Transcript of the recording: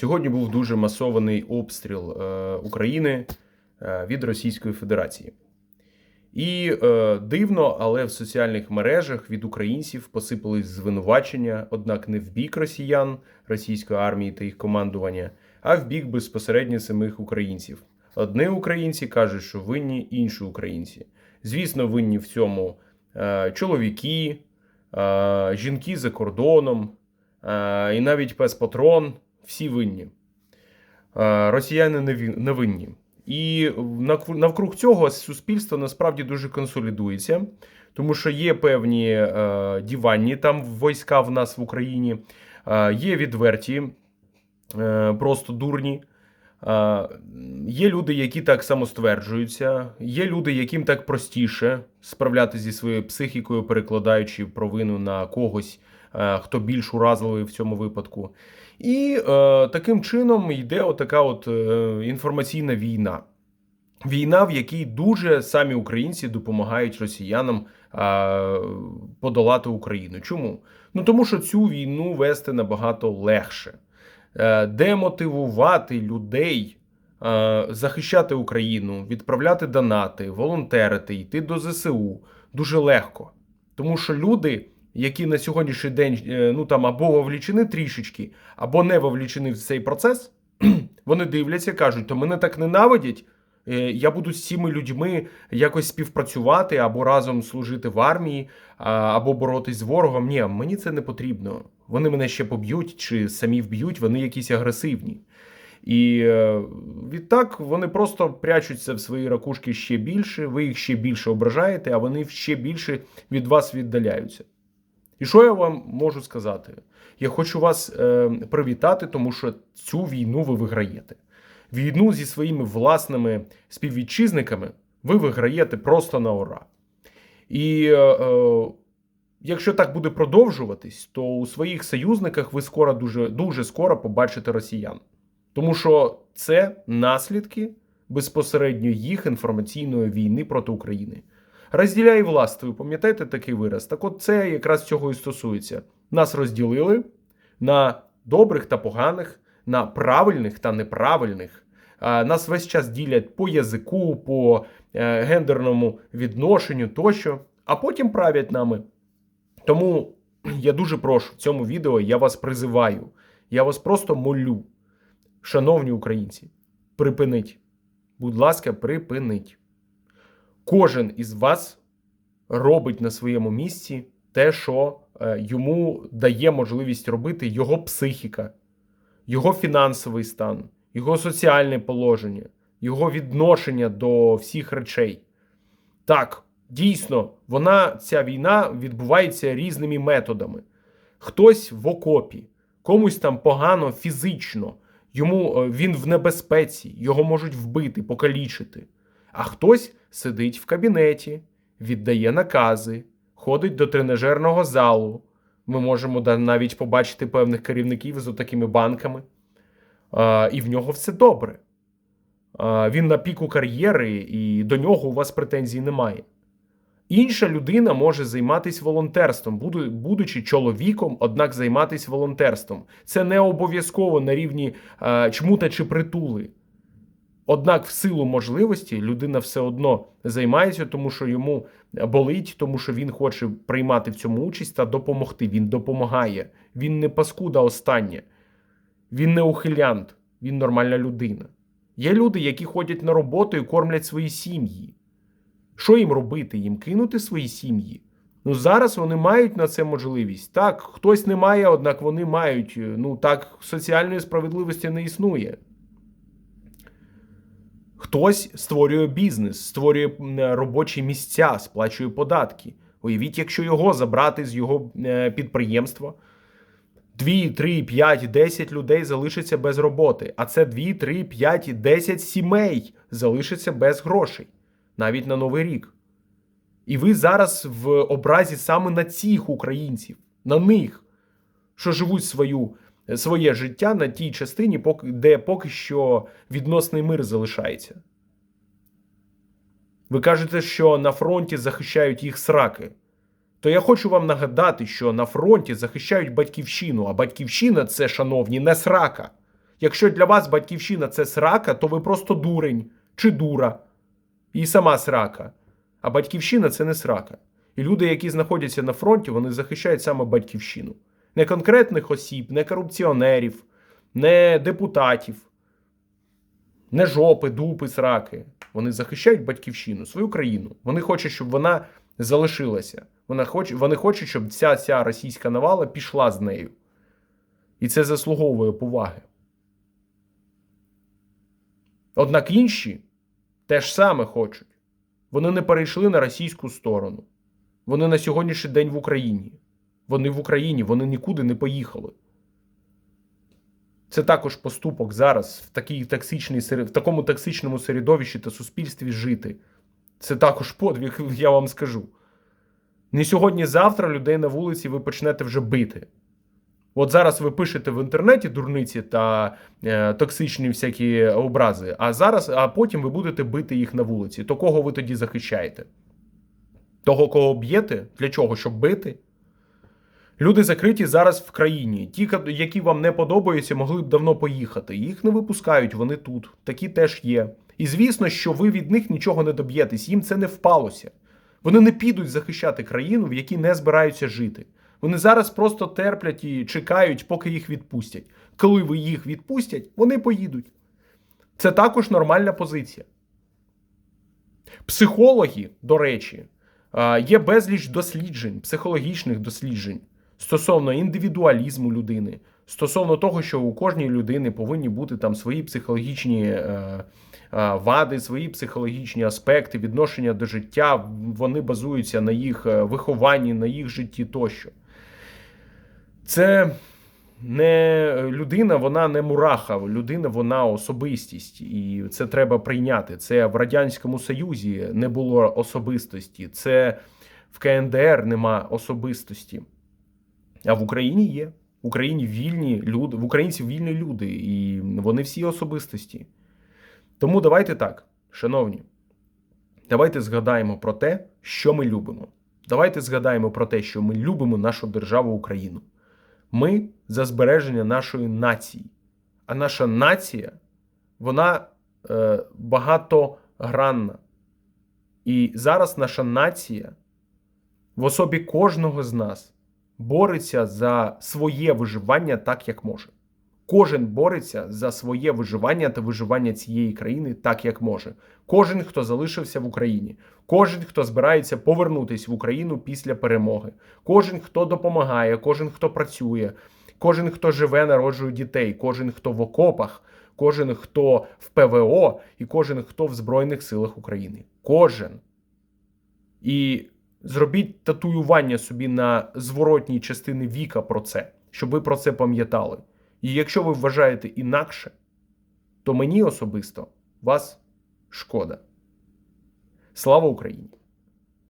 Сьогодні був дуже масований обстріл е, України е, від Російської Федерації. І е, дивно, але в соціальних мережах від українців посипались звинувачення, однак не в бік росіян, російської армії та їх командування, а в бік безпосередньо самих українців. Одні українці кажуть, що винні інші українці. Звісно, винні в цьому е, чоловіки, е, жінки за кордоном, е, і навіть пес Патрон. Всі винні. Е, Росіяни не винні. І навкруг цього суспільство насправді дуже консолідується, тому що є певні е, діванні там війська в нас в Україні, е, є відверті, просто дурні. Є люди, які так самостверджуються, є люди, яким так простіше справлятися зі своєю психікою, перекладаючи провину на когось, хто більш уразливий в цьому випадку. І е, таким чином йде отака от е, інформаційна війна. Війна, в якій дуже самі українці допомагають росіянам е, подолати Україну. Чому? Ну тому що цю війну вести набагато легше. Е, демотивувати людей, е, захищати Україну, відправляти донати, волонтерити, йти до ЗСУ дуже легко. Тому що люди, які на сьогоднішній день е, ну там або вовлічені трішечки, або не вовлічені в цей процес, вони дивляться, кажуть, то мене так ненавидять. е, Я буду з цими людьми якось співпрацювати або разом служити в армії, або боротись з ворогом. Ні, мені це не потрібно. Вони мене ще поб'ють чи самі вб'ють, вони якісь агресивні. І е, відтак вони просто прячуться в свої ракушки ще більше, ви їх ще більше ображаєте, а вони ще більше від вас віддаляються. І що я вам можу сказати? Я хочу вас е, привітати, тому що цю війну ви виграєте. Війну зі своїми власними співвітчизниками ви виграєте просто на ура. І е, е, якщо так буде продовжуватись, то у своїх союзниках ви скоро дуже, дуже скоро побачите росіян. Тому що це наслідки безпосередньо їх інформаційної війни проти України. Розділяй власть, ви пам'ятаєте такий вираз? Так от це якраз цього і стосується. Нас розділили на добрих та поганих, на правильних та неправильних. Нас весь час ділять по язику, по е, гендерному відношенню тощо, а потім правлять нами. Тому я дуже прошу в цьому відео, я вас призиваю, я вас просто молю, шановні українці, припиніть. Будь ласка, припиніть. Кожен із вас робить на своєму місці те, що е, йому дає можливість робити його психіка, його фінансовий стан, його соціальне положення, його відношення до всіх речей. Так, дійсно, вона, ця війна відбувається різними методами. Хтось в окопі, комусь там погано фізично, йому е, він в небезпеці, його можуть вбити, покалічити. А хтось сидить в кабінеті, віддає накази, ходить до тренажерного залу. Ми можемо навіть побачити певних керівників з такими банками. А, і в нього все добре. А, він на піку кар'єри, і до нього у вас претензій немає. Інша людина може займатися волонтерством, будучи чоловіком, однак займатися волонтерством. Це не обов'язково на рівні чмута чи притули. Однак, в силу можливості людина все одно займається, тому що йому болить, тому що він хоче приймати в цьому участь та допомогти. Він допомагає. Він не паскуда остання, він не ухилянт, він нормальна людина. Є люди, які ходять на роботу і кормлять свої сім'ї. Що їм робити? Їм кинути свої сім'ї? Ну зараз вони мають на це можливість. Так, хтось не має, однак вони мають. Ну так, соціальної справедливості не існує. Хтось створює бізнес, створює робочі місця, сплачує податки. Уявіть, якщо його забрати з його е, підприємства, 2, 3, 5, 10 людей залишаться без роботи, а це 2, 3, 5, 10 сімей залишаться без грошей навіть на Новий рік. І ви зараз в образі саме на цих українців, на них, що живуть свою, своє життя на тій частині, де поки що відносний мир залишається. Ви кажете, що на фронті захищають їх сраки. То я хочу вам нагадати, що на фронті захищають батьківщину, а батьківщина це, шановні, не срака. Якщо для вас батьківщина це срака, то ви просто дурень чи дура. І сама срака. А батьківщина це не срака. І люди, які знаходяться на фронті, вони захищають саме батьківщину. Не конкретних осіб, не корупціонерів, не депутатів, не жопи, дупи, сраки. Вони захищають батьківщину, свою країну. Вони хочуть, щоб вона залишилася. Вона хоче, вони хочуть, щоб ця, ця російська навала пішла з нею. І це заслуговує поваги. Однак інші теж саме хочуть. Вони не перейшли на російську сторону. Вони на сьогоднішній день в Україні. Вони в Україні, вони нікуди не поїхали. Це також поступок зараз в, такій токсичній, в такому токсичному середовищі та суспільстві жити. Це також подвиг, я вам скажу. Не сьогодні-завтра людей на вулиці ви почнете вже бити. От зараз ви пишете в інтернеті дурниці та е, токсичні всякі образи, а зараз, а потім ви будете бити їх на вулиці. То кого ви тоді захищаєте? Того, кого б'єте? Для чого? Щоб бити? Люди закриті зараз в країні. Ті, які вам не подобаються, могли б давно поїхати. Їх не випускають, вони тут. Такі теж є. І звісно, що ви від них нічого не доб'єтесь, їм це не впалося. Вони не підуть захищати країну, в якій не збираються жити. Вони зараз просто терплять і чекають, поки їх відпустять. Коли ви їх відпустять, вони поїдуть. Це також нормальна позиція. Психологи, до речі, є безліч досліджень, психологічних досліджень стосовно індивідуалізму людини, стосовно того, що у кожній людини повинні бути там свої психологічні е, е, вади, свої психологічні аспекти, відношення до життя. Вони базуються на їх е, вихованні, на їх житті тощо. Це не людина, вона не мураха, людина, вона особистість, і це треба прийняти. Це в радянському Союзі не було особистості, це в КНДР нема особистості. А в Україні є. В Україні вільні люди, в українців вільні люди, і вони всі особистості. Тому давайте так, шановні, давайте згадаємо про те, що ми любимо. Давайте згадаємо про те, що ми любимо нашу державу Україну. Ми за збереження нашої нації. А наша нація, вона е, багатогранна. І зараз наша нація в особі кожного з нас бореться за своє виживання так, як може. Кожен бореться за своє виживання та виживання цієї країни так, як може. Кожен, хто залишився в Україні, кожен, хто збирається повернутися в Україну після перемоги, кожен, хто допомагає, кожен, хто працює, кожен, хто живе, народжує дітей, кожен, хто в окопах, кожен, хто в ПВО, і кожен, хто в Збройних силах України. Кожен. І зробіть татуювання собі на зворотній частини віка про це, щоб ви про це пам'ятали. І якщо ви вважаєте інакше, то мені особисто вас шкода. Слава Україні!